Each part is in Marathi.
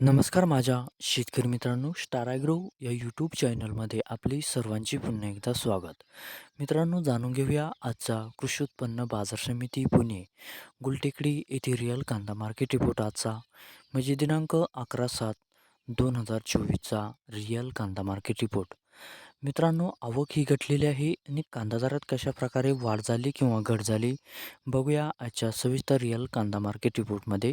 नमस्कार माझ्या शेतकरी मित्रांनो स्टाराग्रो या यूट्यूब चॅनलमध्ये आपले सर्वांचे पुन्हा एकदा स्वागत. मित्रांनो जाणून घेऊया आजचा कृषी उत्पन्न बाजार समिती पुणे गुलटेकडी येथे रिअल कांदा मार्केट रिपोर्ट आजचा. म्हणजे दिनांक अकरा सात दोन हजार चोवीसचा रिअल कांदा मार्केट रिपोर्ट मित्रांनो आवक ही घटलेली आहे आणि कांदा दरात कशा प्रकारे वाढ झाली किंवा घट झाली बघूया आजच्या सविस्तर रिअल कांदा मार्केट रिपोर्टमध्ये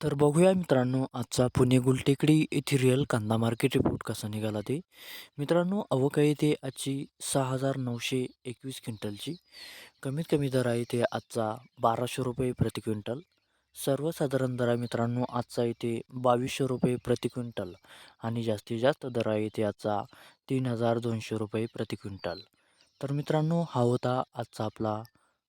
तर बघूया मित्रांनो आजचा पुणे गुलटेकडी येथे रिअल कांदा मार्केट रिपोर्ट कसा निघाला ते. मित्रांनो अवक येथे ते आजची सहा हजार नऊशे एकवीस क्विंटलची. कमीत कमी दर आहे ते आजचा बाराशे रुपये प्रति क्विंटल. सर्वसाधारण दर आहे मित्रांनो आजचा येथे बावीसशे रुपये प्रति क्विंटल. आणि जास्तीत जास्त दर आहे ते आजचा तीन हजार दोनशे रुपये प्रति क्विंटल. तर मित्रांनो हा होता आजचा आपला